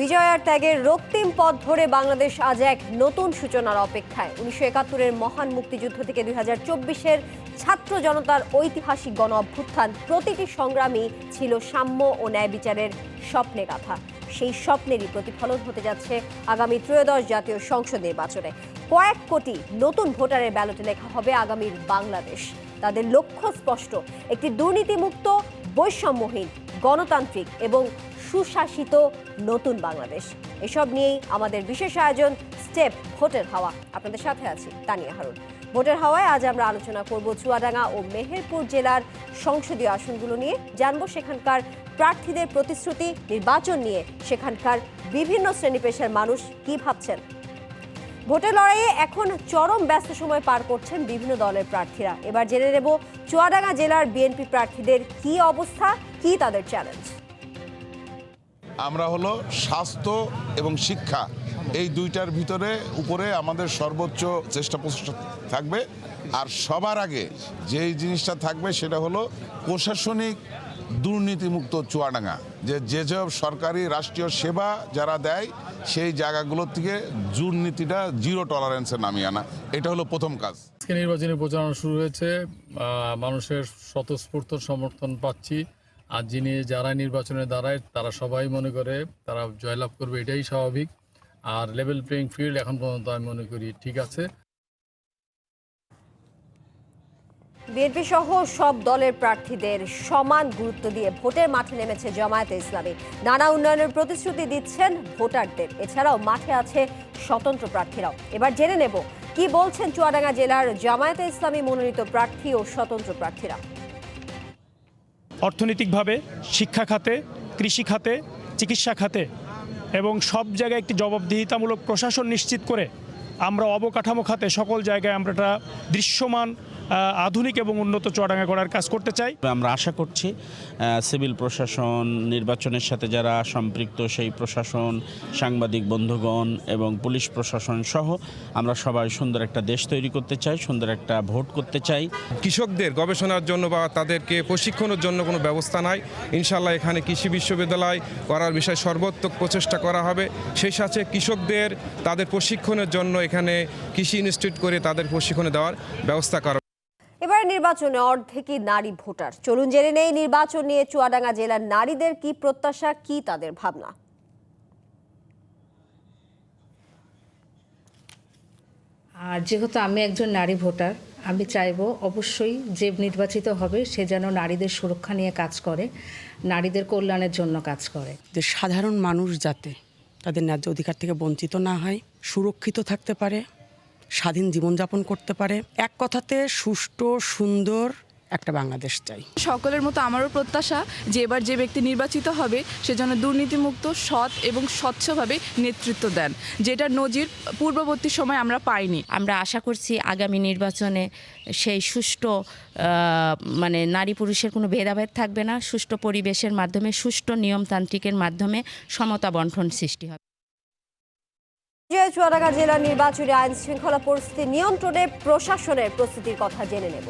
বিজয়ার ত্যাগের রক্তিম পথ ধরে বাংলাদেশ আজ এক নতুন সূচনার অপেক্ষায়। উনিশশো একাত্তরের মহান মুক্তিযুদ্ধ থেকে দুই হাজার চব্বিশের ছাত্র জনতার ঐতিহাসিক গণ অভ্যুত্থান প্রতিটি সংগ্রামী ছিল সাম্য ও ন্যায় বিচারের স্বপ্নে গাথা সেই স্বপ্নেরই প্রতিফলন হতে যাচ্ছে আগামী ত্রয়োদশ জাতীয় সংসদ নির্বাচনে। কয়েক কোটি নতুন ভোটারের ব্যালটে লেখা হবে আগামীর বাংলাদেশ। তাদের লক্ষ্য স্পষ্ট, একটি দুর্নীতিমুক্ত, বৈষম্যহীন, গণতান্ত্রিক এবং সুশাসিত নতুন বাংলাদেশ। এসব নিয়েই আমাদের বিশেষ আয়োজন স্টেপ ভোটের হাওয়া। আপনাদের সাথে আছি তানিয়া হারুন। ভোটের হাওয়ায় আজ আমরা আলোচনা করব চুয়াডাঙ্গা ও মেহেরপুর জেলার সংসদীয় আসনগুলো নিয়ে। জানব সেখানকার প্রার্থীদের প্রতিশ্রুতি, নির্বাচন নিয়ে সেখানকার বিভিন্ন শ্রেণি পেশার মানুষ কি ভাবছেন। ভোটের লড়াইয়ে এখন চরম ব্যস্ত সময় পার করছেন বিভিন্ন দলের প্রার্থীরা। এবার জেনে নেব চুয়াডাঙ্গা জেলার বিএনপি প্রার্থীদের কি অবস্থা, কি তাদের চ্যালেঞ্জ আমরা হলো স্বাস্থ্য এবং শিক্ষা এই দুইটার ভিতরে উপরে আমাদের সর্বোচ্চ চেষ্টা প্রচেষ্টা থাকবে। আর সবার আগে যেই জিনিসটা থাকবে সেটা হলো প্রশাসনিক দুর্নীতিমুক্ত চুয়াডাঙ্গা, যে যেসব সরকারি রাষ্ট্রীয় সেবা যারা দেয় সেই জায়গাগুলোর থেকে দুর্নীতিটা জিরো টলারেন্সে নামিয়ে আনা, এটা হলো প্রথম কাজ। আজকে নির্বাচনী প্রচারণা শুরু হয়েছে মানুষের স্বতঃস্ফূর্ত সমর্থন পাচ্ছি। আর যিনি যারা নির্বাচনে দাঁড়ায়, তারা সবাই মনে করে তারা জয়লাভ করবে, এটাই স্বাভাবিক। আর লেভেল প্লেইং ফিল্ড এখন পর্যন্ত আমি মনে করি ঠিক আছে। বিএনপি সহ সব দলের প্রার্থীদের সমান গুরুত্ব দিয়ে ভোটের মাঠে নেমেছে জামায়াতে ইসলামী। নানা উন্নয়নের প্রতিশ্রুতি দিচ্ছেন ভোটারদের। এছাড়াও মাঠে আছে স্বতন্ত্র প্রার্থীরাও। এবার জেনে নেব, কি বলছেন চুয়াডাঙ্গা জেলার জামায়াতে ইসলামী মনোনীত প্রার্থী ও স্বতন্ত্র প্রার্থীরা? অর্থনৈতিকভাবে, শিক্ষা খাতে, কৃষি খাতে, চিকিৎসা খাতে এবং সব জায়গায় একটি জবাবদিহিতামূলক প্রশাসন নিশ্চিত করে আমরা অবকাঠামো খাতে সকল জায়গায় আমরা দৃশ্যমান আধুনিক এবং উন্নত চুয়াডাঙ্গা করার কাজ করতে চাই। আমরা আশা করছি সিভিল প্রশাসন নির্বাচনের সাথে যারা সম্পৃক্ত সেই প্রশাসন সাংবাদিক বন্ধুগণ এবং পুলিশ প্রশাসন সহ আমরা সবাই সুন্দর একটা দেশ তৈরি করতে চাই সুন্দর একটা ভোট করতে চাই। কৃষকদের গবেষণার জন্য বা তাদেরকে প্রশিক্ষণের জন্য কোনো ব্যবস্থা নাই। ইনশাল্লাহ এখানে কৃষি বিশ্ববিদ্যালয় করার বিষয়ে সর্বোত্তক প্রচেষ্টা করা হবে। সেই সাথে কৃষকদের তাদের প্রশিক্ষণের জন্য এখানে কৃষি ইনস্টিটিউট করে তাদের প্রশিক্ষণে দেওয়ার ব্যবস্থা করা নির্বাচনে অর্ধেকই নারী ভোটার। চলুন জেনে নেই নির্বাচন নিয়ে চুয়াডাঙ্গা জেলার নারীদের কি প্রত্যাশা কি তাদের ভাবনা? আর যেহেতু আমি একজন নারী ভোটার আমি চাইব অবশ্যই যে নির্বাচিত হবে সে যেন নারীদের সুরক্ষা নিয়ে কাজ করে নারীদের কল্যাণের জন্য কাজ করে। যে সাধারণ মানুষ যাতে তাদের ন্যায্য অধিকার থেকে বঞ্চিত না হয় সুরক্ষিত থাকতে পারে স্বাধীন জীবনযাপন করতে পারে। এক কথাতে সুষ্ঠু সুন্দর একটা বাংলাদেশ চাই। সকলের মতো আমারও প্রত্যাশা যে এবার যে ব্যক্তি নির্বাচিত হবে সে যেন দুর্নীতিমুক্ত সৎ এবং স্বচ্ছভাবে নেতৃত্ব দেন যেটার নজির পূর্ববর্তী সময় আমরা পাইনি। আমরা আশা করছি আগামী নির্বাচনে সেই সুষ্ঠু মানে নারী পুরুষের কোনো ভেদাভেদ থাকবে না। সুষ্ঠু পরিবেশের মাধ্যমে সুষ্ঠু নিয়মতান্ত্রিকের মাধ্যমে সমতা বন্টন সৃষ্টি হবে। চুয়াডাঙ্গা জেলার নির্বাচনী আইন শৃঙ্খলা পরিস্থিতি নিয়ন্ত্রণে প্রশাসনের প্রস্তুতির কথা জেনে নেব।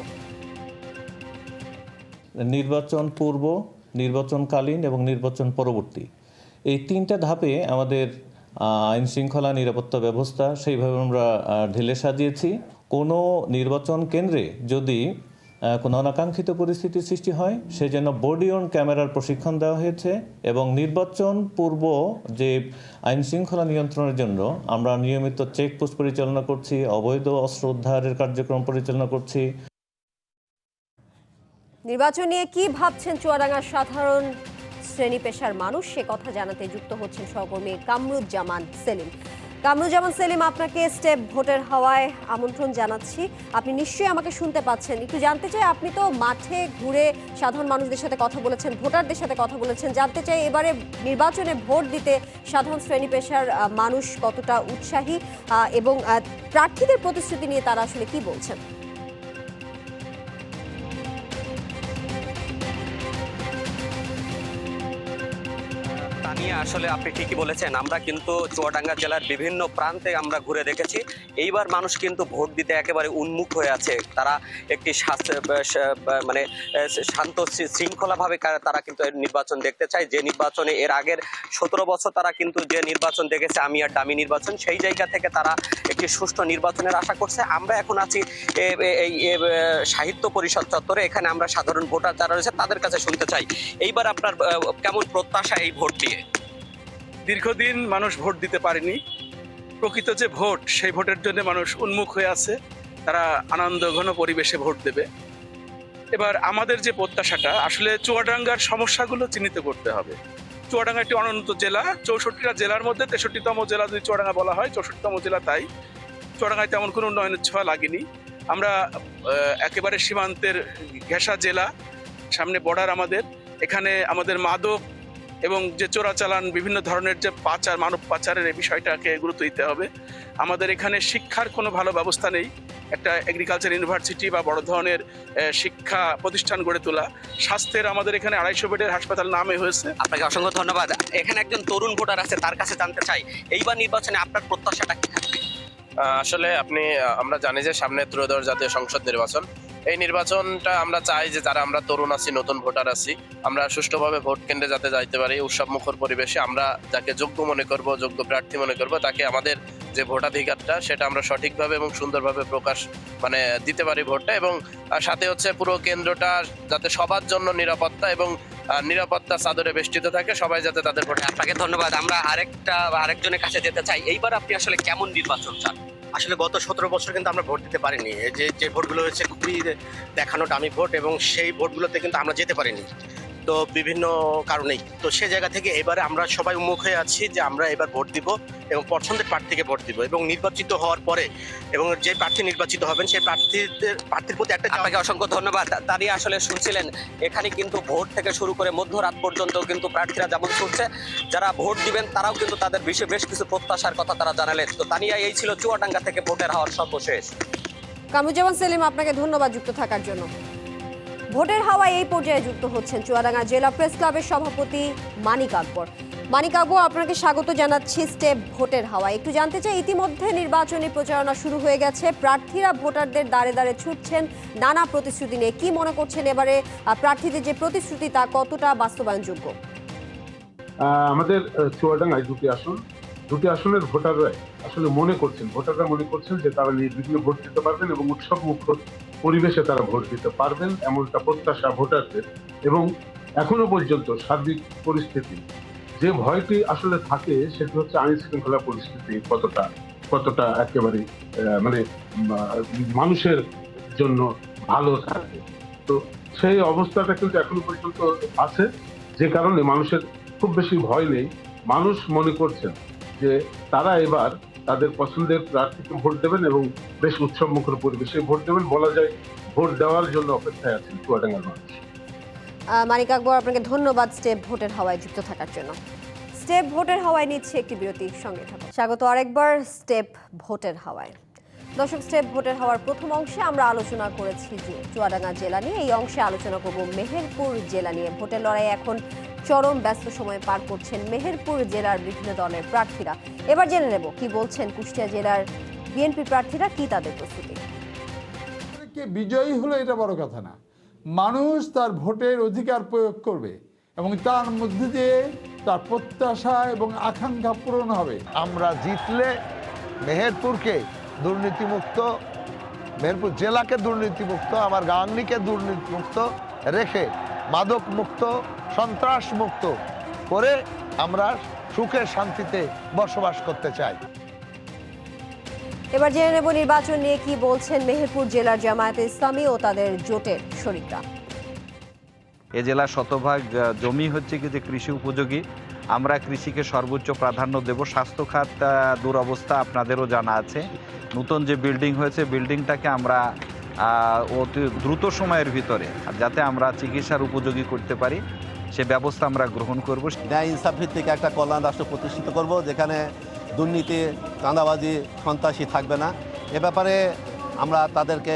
নির্বাচন পূর্ব, নির্বাচনকালীন এবং নির্বাচন পরবর্তী। এই তিনটা ধাপে আমাদের আইন শৃঙ্খলা নিরাপত্তা ব্যবস্থা সেইভাবে আমরা ঢেলে সাজিয়েছি। কোনো নির্বাচন কেন্দ্রে যদি কোনো অনাকাঙ্ক্ষিত পরিস্থিতি সৃষ্টি হয়, সেজন্য বডি অন ক্যামেরার প্রশিক্ষণ দেওয়া হয়েছে এবং নির্বাচন পূর্ব যে আইন শৃঙ্খলা নিয়ন্ত্রণের জন্য আমরা নিয়মিত চেকপোস্ট পরিচালনা করছি, অবৈধ অস্ত্র উদ্ধারের কার্যক্রম পরিচালনা করছি। নির্বাচন নিয়ে কি ভাবছেন চুয়াডাঙ্গার সাধারণ শ্রেণি পেশার মানুষ? সে কথা জানাতে যুক্ত হচ্ছেন সহকর্মী কামরুজ্জামান সেলিম। কামরুজ্জামান সেলিম, আপনাকে স্টেপ ভোটের হাওয়ায় আমন্ত্রণ জানাচ্ছি। আপনি নিশ্চয়ই আমাকে শুনতে পাচ্ছেন। একটু জানতে চাই, আপনি তো মাঠে ঘুরে সাধারণ মানুষদের সাথে কথা বলেছেন, ভোটারদের সাথে কথা বলেছেন। জানতে চাই, এবারে নির্বাচনে ভোট দিতে সাধারণ শ্রেণি পেশার মানুষ কতটা উৎসাহী এবং প্রার্থীদের প্রতিশ্রুতি নিয়ে তারা আসলে কি বলছেন? আসলে আপনি ঠিকই বলেছেন, আমরা কিন্তু চুয়াডাঙ্গা জেলার বিভিন্ন প্রান্তে আমরা ঘুরে দেখেছি। এইবার মানুষ কিন্তু ভোট দিতে একেবারে উন্মুখ হয়ে আছে। তারা একটি মানে শান্ত শৃঙ্খলাভাবে তারা কিন্তু নির্বাচন দেখতে চায়। যে নির্বাচনে এর আগের সতেরো বছর তারা কিন্তু যে নির্বাচন দেখেছে, আমি আর দামি নির্বাচন, সেই জায়গা থেকে তারা একটি সুষ্ঠু নির্বাচনের আশা করছে। আমরা এখন আছি এই সাহিত্য পরিষদ চত্বরে। এখানে আমরা সাধারণ ভোটার যারা রয়েছে, তাদের কাছে শুনতে চাই। এইবার আপনার কেমন প্রত্যাশা এই ভোট নিয়ে? দীর্ঘদিন মানুষ ভোট দিতে পারেনি। প্রকৃত যে ভোট, সেই ভোটের জন্য মানুষ উন্মুখ হয়ে আছে। তারা আনন্দ, ঘন পরিবেশে ভোট দেবে। এবার আমাদের যে প্রত্যাশাটা, আসলে চুয়াডাঙ্গার সমস্যাগুলো চিহ্নিত করতে হবে। চুয়াডাঙ্গা একটি অনুন্নত জেলা, চৌষট্টিটা জেলার মধ্যে তেষট্টিতম জেলা যদি চুয়াডাঙ্গা বলা হয়, চৌষট্টিতম জেলা তাই। চুয়াডাঙ্গায় তেমন কোনো উন্নয়নের ছোঁয়া লাগেনি। আমরা একেবারে সীমান্তের ঘেঁষা জেলা, সামনে বর্ডার আমাদের। এখানে আমাদের মাদক এবং যে চোরাচালান বিভিন্ন ধরনের যে পাচার মানব পাচারের এই বিষয়টাকে গুরুত্ব দিতে হবে। আমাদের এখানে শিক্ষার কোনো ভালো ব্যবস্থা নেই। একটা এগ্রিকালচার ইউনিভার্সিটি বা বড় ধরনের শিক্ষা প্রতিষ্ঠান গড়ে তোলা। স্বাস্থ্যের আমাদের এখানে আড়াইশো বেডের হাসপাতাল নামে হয়েছে। আপনাকে অসংখ্য ধন্যবাদ। এখানে একজন তরুণ ভোটার আছে তার কাছে জানতে চাই এইবার নির্বাচনে আপনার প্রত্যাশাটা কি থাকবে? আসলে আপনি আমরা জানি যে সামনে ত্রয়োদশ জাতীয় সংসদ নির্বাচন। এই নির্বাচনটা আমরা চাই যে যারা আমরা তরুণ আছি, নতুন ভোটার আছি, আমরা সুষ্ঠুভাবে ভোট কেন্দ্রে যাতে যাইতে পারি, উৎসব মুখর পরিবেশে আমরা যাকে যোগ্য মনে করব, যোগ্য প্রার্থী মনে করব, তাকে আমাদের যে ভোটাধিকারটা, সেটা আমরা সঠিকভাবে এবং সুন্দরভাবে প্রকাশ মানে দিতে পারি ভোটটা এবং সাথে হচ্ছে পুরো কেন্দ্রটা যাতে সবার জন্য নিরাপত্তা এবং নিরাপত্তা চাদরে বেষ্টিত থাকে, সবাই যাতে তাদের ভোটে আপনাকে ধন্যবাদ। আমরা আরেকটা আরেকজনের কাছে যেতে চাই। এইবার আপনি আসলে কেমন নির্বাচন চান? আসলে গত সতেরো বছর কিন্তু আমরা ভোট দিতে পারিনি। যে যে ভোটগুলো হয়েছে, খুবই দেখানো দামি ভোট এবং সেই ভোটগুলোতে কিন্তু আমরা যেতে পারিনি। তো বিভিন্ন কারণেই। তো সে জায়গা থেকে এবারে আমরা সবাই উন্মুখ হয়ে আছি যে আমরা এবার ভোট দিব এবং পছন্দের প্রার্থীকে ভোট দিব এবং নির্বাচিত হওয়ার পরে এবং যে প্রার্থী নির্বাচিত হবেন সেই প্রার্থীদের প্রার্থীর প্রতি একটা আপনাকে অসংখ্য ধন্যবাদ। দাঁড়িয়ে আসলে শুনছিলেন এখানে কিন্তু ভোট থেকে শুরু করে মধ্যরাত পর্যন্ত কিন্তু প্রার্থীরা যেমন ছুটছে যারা ভোট দিবেন তারাও কিন্তু তাদের বিষয়ে বেশ কিছু প্রত্যাশার কথা তারা জানালেন। তো তানিয়া এই ছিল চুয়াডাঙ্গা থেকে ভোটের হওয়ার সর্বশেষ। কামরুজ্জামান সেলিম আপনাকে ধন্যবাদ যুক্ত থাকার জন্য। ভোটের হাওয়ায় এই পর্যায়ে যুক্ত হচ্ছেন চুয়াডাঙ্গা জেলা প্রেস ক্লাবের সভাপতি মানিক আকবর। মানিক আকবর, আপনাকে স্বাগত জানাচ্ছি স্টেপ ভোটের হাওয়া একটু জানতে চাই, ইতিমধ্যে নির্বাচনী প্রচারণা শুরু হয়ে গেছে। প্রার্থীরা ভোটারদের দাঁড়ে দাঁড়ে ছুটছেন। নানা প্রতিশ্রুতি নিয়ে কি মনে করছেন এবারে? প্রার্থীদের যে প্রতিশ্রুতি, তা কতটা বাস্তবায়নযোগ্য? আমাদের চুয়াডাঙ্গায় দুটি আসন। দুটি আসনের ভোটাররা আসলে মনে করছেন, ভোটাররা মনে করছেন যে তারা নির্বিঘ্নে ভোট দিতে পারবেন এবং উৎসব মুখর পরিবেশে তারা ভোট দিতে পারবেন এমনটা প্রত্যাশা ভোটারদের। এবং এখনও পর্যন্ত সার্বিক পরিস্থিতি যে ভয়টি আসলে থাকে সেটি হচ্ছে আইন শৃঙ্খলা পরিস্থিতি কতটা কতটা একেবারে মানে মানুষের জন্য ভালো থাকে। তো সেই অবস্থাটা কিন্তু এখনও পর্যন্ত আছে। যে কারণে মানুষের খুব বেশি ভয় নেই। মানুষ মনে করছেন যে তারা এবার তাদের পছন্দের প্রার্থীকে ভোট দেবেন এবং বেশ উৎসব মুখর পরিবেশে ভোট দেবেন বলা যায় ভোট দেওয়ার জন্য অপেক্ষায় আছেন চুয়াডাঙ্গার মানুষ মানিক আকবর, আপনাকে ধন্যবাদ স্টেপ ভোটের হাওয়ায় যুক্ত থাকার জন্য। স্টেপ ভোটের হাওয়ায় নিচ্ছে একটি বিরতি সঙ্গে থাকুন। স্বাগত আরেকবার স্টেপ ভোটের হাওয়ায়। দর্শক, স্টেপ ভোটের হওয়ার প্রথম অংশে আমরা আলোচনা করেছি যে চুয়াডাঙ্গা জেলা নিয়ে। এই অংশে আলোচনা করব মেহেরপুর জেলা নিয়ে। ভোটের লড়াই এখন চরম ব্যস্ত সময় পার করছেন মেহেরপুর জেলার বিভিন্ন দলের প্রার্থীরা। এবার জেনে নেব কি বলছেন কুষ্টিয়া জেলার বিএনপি প্রার্থীরা কি তাদের প্রস্তুতি? কে বিজয়ী হলো এটা বড় কথা না। মানুষ তার ভোটের অধিকার প্রয়োগ করবে এবং তার মধ্যে দিয়ে তার প্রত্যাশা এবং আকাঙ্ক্ষা পূরণ হবে। আমরা জিতলে মেহেরপুরকে দুর্নীতিমুক্ত মেহেরপুর জেলাকে দুর্নীতিমুক্ত আমার গাংনিকে দুর্নীতিমুক্ত রেখে মাদক মুক্ত সন্ত্রাস মুক্ত করে আমরা সুখে শান্তিতে বসবাস করতে চাই। এবার জেনে নেব নির্বাচন নিয়ে কি বলছেন মেহেরপুর জেলার জামায়াতে ইসলামী ও তাদের জোটের শরিকরা। এ জেলার শতভাগ জমি হচ্ছে কি যে কৃষি উপযোগী। আমরা কৃষিকে সর্বোচ্চ প্রাধান্য দেব। স্বাস্থ্য খাত দুরবস্থা আপনাদেরও জানা আছে। নতুন যে বিল্ডিং হয়েছে বিল্ডিংটাকে আমরা অতি দ্রুত সময়ের ভিতরে যাতে আমরা চিকিৎসার উপযোগী করতে পারি সে ব্যবস্থা আমরা গ্রহণ করব। ন্যায় ইনসাফ ভিত্তিক একটা কল্যাণ রাষ্ট্র প্রতিষ্ঠিত করব যেখানে দুর্নীতি চাঁদাবাজি সন্ত্রাসী থাকবে না। এ ব্যাপারে আমরা তাদেরকে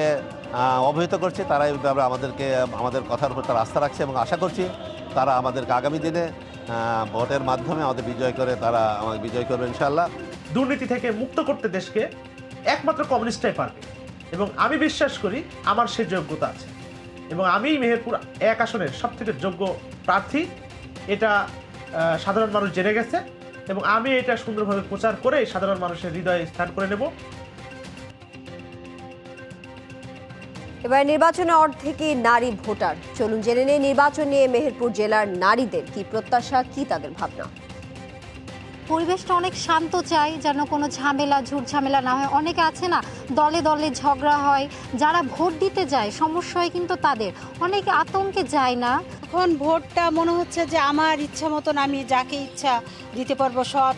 অবহিত করছি তারা এই ব্যাপারে আমাদেরকে আমাদের কথার উপর তারা আস্থা রাখছে এবং আশা করছি তারা আমাদেরকে আগামী দিনে ভোটের মাধ্যমে আমাদের বিজয় করে তারা আমাদের বিজয় করবে ইনশাল্লাহ দুর্নীতি থেকে মুক্ত করতে দেশকে একমাত্র কমিউনিস্টরাই পারবে। এবং আমি বিশ্বাস করি আমার সে যোগ্যতা আছে। এবং আমি মেহেরপুর এক আসনের সব থেকে যোগ্য প্রার্থী। এটা সাধারণ মানুষ জেনে গেছে এবং আমি এটা সুন্দরভাবে প্রচার করে সাধারণ মানুষের হৃদয়ে স্থান করে নেব। এবার নির্বাচনে অর্ধেকই নারী ভোটার। চলুন জেনে নেই নির্বাচন নিয়ে মেহেরপুর জেলার নারীদের কি প্রত্যাশা, কি তাদের ভাবনা? পরিবেশটা অনেক শান্ত চাই যেন কোনো ঝামেলা ঝুট ঝামেলা না হয়। অনেকে আছে না দলে দলে ঝগড়া হয় যারা ভোট দিতে যায় সমস্যা হয় কিন্তু তাদের। অনেকে আতঙ্কে যায় না। এখন ভোটটা মনে হচ্ছে যে আমার ইচ্ছা মতন আমি যাকে ইচ্ছা দিতে পারব সৎ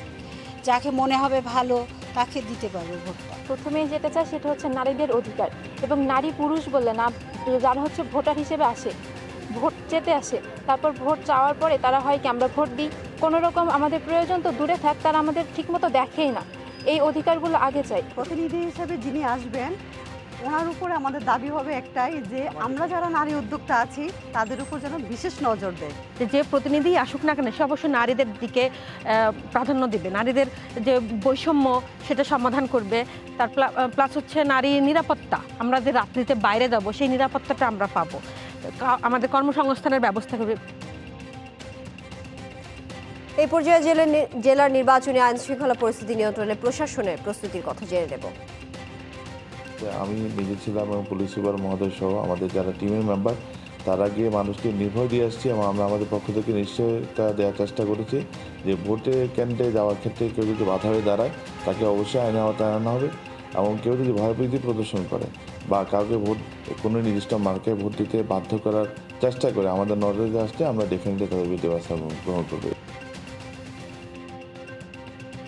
যাকে মনে হবে ভালো তাকে দিতে পারব ভোটটা। প্রথমে যেটা চাই সেটা হচ্ছে নারীদের অধিকার। এবং নারী পুরুষ বলে না যারা হচ্ছে ভোটার হিসেবে আসে ভোট যেতে আসে তারপর ভোট চাওয়ার পরে তারা হয় কি আমরা ভোট দিই। কোনো রকম আমাদের প্রয়োজন তো দূরে থাক তারা আমাদের ঠিকমতো দেখেই না। এই অধিকারগুলো আগে চাই। প্রতিনিধি হিসেবে যিনি আসবেন ওনার উপরে আমাদের দাবি হবে একটাই যে আমরা যারা নারী উদ্যোক্তা আছি তাদের উপর যেন বিশেষ নজর দেয়। যে যে প্রতিনিধি আসুক না কেন সে অবশ্যই নারীদের দিকে প্রাধান্য দিবে। নারীদের যে বৈষম্য সেটা সমাধান করবে। তার প্লাস হচ্ছে নারী নিরাপত্তা। আমরা যে রাত্রিতে বাইরে যাব সেই নিরাপত্তাটা আমরা পাবো। আমাদের কর্মসংস্থানের ব্যবস্থা করবে। এই পর্যায়ে জেলার নি- জেলার নির্বাচনী আইন শৃঙ্খলা পরিস্থিতি নিয়ন্ত্রণে প্রশাসনের প্রস্তুতির কথা জেনে নেব। আমি নিজে ছিলাম এবং পুলিশ সুপার মহোদয় সহ আমাদের যারা টিমের মেম্বার তারা গিয়ে মানুষকে নির্ভয় দিয়ে আসছি এবং আমরা আমাদের পক্ষ থেকে নিশ্চয়তা দেওয়ার চেষ্টা করেছি যে ভোটে কেন্দ্রে যাওয়ার ক্ষেত্রে কেউ যদি বাধা হয়ে দাঁড়ায় তাকে অবশ্যই আইনে আওতায় আনা হবে এবং কেউ যদি ভয়ভীতি প্রদর্শন করে বা কাউকে ভোট, কোনো নির্দিষ্ট মার্কে ভোট দিতে বাধ্য করার চেষ্টা করে আমাদের নজরে আসলে আমরা ডেফিনেটলি তাদের বিরুদ্ধে ব্যবস্থা গ্রহণ করব।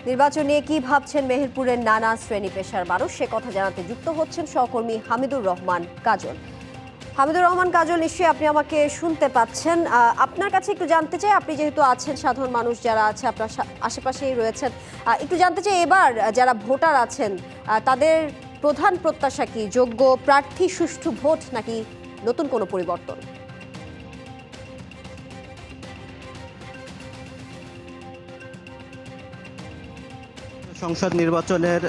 নির্বাচন নিয়ে কি ভাবছেন মেহেরপুরের নানা শ্রেণি পেশার মানুষ, সে কথা জানাতে যুক্ত হচ্ছেন সহকর্মী হামিদুর রহমান কাজল। হামিদুর রহমান কাজল, নিশ্চয়ই আপনি আমাকে শুনতে পাচ্ছেন। আপনার কাছে একটু জানতে চাই, আপনি যেহেতু আছেন সাধারণ মানুষ যারা আছে, আপনার আশেপাশেই রয়েছেন একটু জানতে চাই এবার যারা ভোটার আছেন তাদের প্রধান প্রত্যাশা কি? যোগ্য প্রার্থী, সুষ্ঠু ভোট নাকি নতুন কোনো পরিবর্তন? সংসদ নির্বাচনের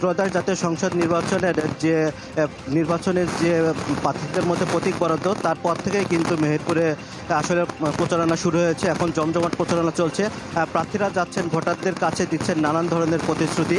ত্রয়োদশ জাতীয় সংসদ নির্বাচনের যে নির্বাচনের যে প্রার্থীদের মধ্যে প্রতীক বরাদ্দ তারপর থেকেই কিন্তু মেহেরপুরে আসলে প্রচারণা শুরু হয়েছে। এখন জমজমাট প্রচারণা চলছে। প্রার্থীরা যাচ্ছেন, ভোটারদের কাছে দিচ্ছেন নানান ধরনের প্রতিশ্রুতি।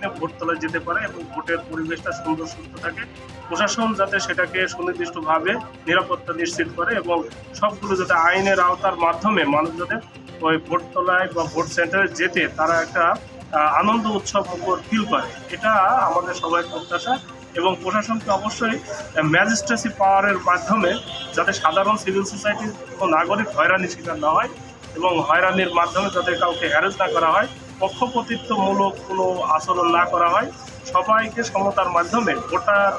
এখানে ভোট তোলায় যেতে পারে এবং ভোটের পরিবেশটা সুন্দর, সুস্থ থাকে। প্রশাসন যাতে সেটাকে সুনির্দিষ্টভাবে নিরাপত্তা নিশ্চিত করে এবং সবগুলো যাতে আইনের আওতার মাধ্যমে মানুষ যাতে ওই ভোট তোলায় বা ভোট সেন্টারে যেতে তারা একটা আনন্দ উৎসব ফিল করে। এটা আমাদের সবাই প্রত্যাশা এবং প্রশাসনকে অবশ্যই ম্যাজিস্ট্রেসি পাওয়ারের মাধ্যমে যাতে সাধারণ সিভিল সোসাইটির নাগরিক হয়রানির শিকার না হয় এবং হয়রানির মাধ্যমে যাতে কাউকে হ্যারেস না করা হয় পক্ষপাতিত্বমূলক কোনো আচরণ না করা হয়। সবাইকে সমতার মাধ্যমে ভোটার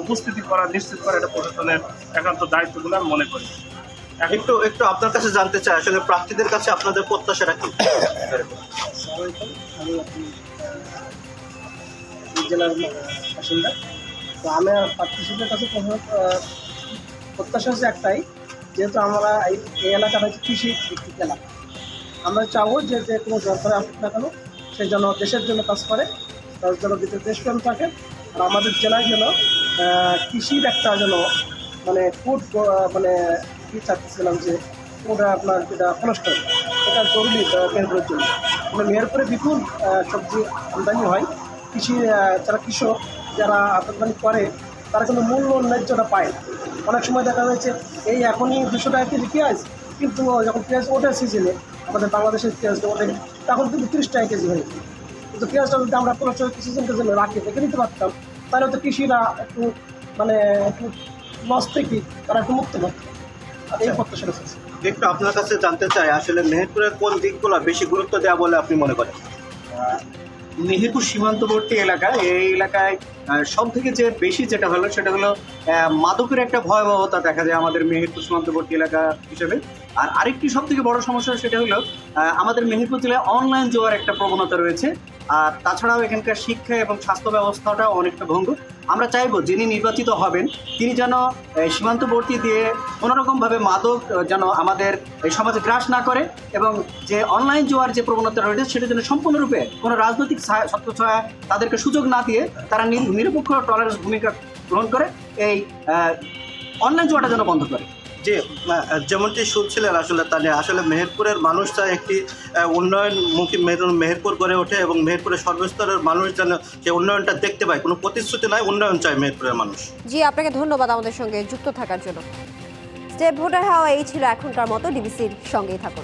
উপস্থিতি করা নিশ্চিত করা এটা প্রশাসনের একান্ত দায়িত্ব বলে আমি মনে করি। একটু একটু আপনার কাছে জানতে চাই আসলে প্রার্থীদের কাছে আপনাদের প্রত্যাশাটা কি? আমি জেলার বাসিন্দা। তো আমি প্রার্থীদের কাছে প্রত্যাশা হচ্ছে একটাই যেহেতু আমরা এই এই এলাকাটা হচ্ছে কৃষি ভিত্তিক এলাকা। আমরা চাবো যে যে কোনো সরকার আসুক না কেন, সে যেন দেশের জন্য কাজ করে তার ভিতরে দেশপ্রেম থাকে। আর আমাদের জেলায় যেন কৃষির একটা যেন মানে ফুড মানে কি চাচ্ছিলাম যে ওটা আপনার যেটা কলেস্ট্রল এটা জরুরি মেহেরপুরের জন্য। মানে মেহেরপুরে বিপুল সবজি আমদানি হয়। কৃষি যারা কৃষক, যারা আমদানি করে, তারা কিন্তু মূল্য ন্যায্যটা পায় অনেক সময় দেখা যাচ্ছে, এই এখনই দুশো টাকা কেজি পেঁয়াজ কিন্তু যখন পেঁয়াজ ওঠে সিজনে আমাদের বাংলাদেশের পেঁয়াজটা ওঠে তখন কিন্তু তিরিশ টাকা কেজি হয়ে যায় কিন্তু পেঁয়াজটা যদি আমরা কোনো সিজনকে জন্য রাখি রেখে নিতে পারতাম তাহলে তো কৃষিরা একটু মানে একটু লস থেকে তারা একটু মুক্ত পারত এই প্রত্যাশা রয়েছে। একটু আপনার কাছে জানতে চাই আসলে মেহেরপুরের কোন দিকগুলো বেশি গুরুত্ব দেওয়া বলে আপনি মনে করেন? মেহেরপুর সীমান্তবর্তী এলাকা এই এলাকায় সব থেকে যে বেশি যেটা হলো সেটা হলো মাদকের একটা ভয়াবহতা দেখা যায় আমাদের মেহেরপুর সীমান্তবর্তী এলাকা হিসেবে। আর আরেকটি সব থেকে বড় সমস্যা সেটা হলো আমাদের মেহেরপুর জেলায় অনলাইন জোয়ার একটা প্রবণতা রয়েছে। আর তাছাড়াও এখানকার শিক্ষা এবং স্বাস্থ্য ব্যবস্থাটাও অনেকটা ভঙ্গুর আমরা চাইব যিনি নির্বাচিত হবেন, তিনি যেন সীমান্তবর্তী দিয়ে কোনোরকমভাবে মাদক যেন আমাদের এই সমাজে গ্রাস না করে এবং যে অনলাইন জোয়ার যে প্রবণতা রয়েছে, সেটা যেন সম্পূর্ণরূপে কোনো রাজনৈতিক ছত্রছায়া তাদেরকে সুযোগ না দিয়ে তারা নিরপেক্ষ টলারেন্স ভূমিকা গ্রহণ করে, এই অনলাইন জোয়ারটা যেন বন্ধ করে। যে যেমনটি শুনছিলেন আসলে তা নিয়ে আসলে মেহেরপুরের মানুষরা একটি উন্নয়নমুখী মেহের- মেহেরপুর গড়ে ওঠে এবং মেহেরপুরের সর্বস্তরের মানুষ যেন যে উন্নয়নটা দেখতে পায়। কোনো প্রতিশ্রুতি নয় উন্নয়ন চায় মেহেরপুরের মানুষ। জি, আপনাকে ধন্যবাদ আমাদের সঙ্গে যুক্ত থাকার জন্য। স্টেপ ভোটার হওয়া, এই ছিল এখনকার মতো ডিবিসির সঙ্গেই থাকুন।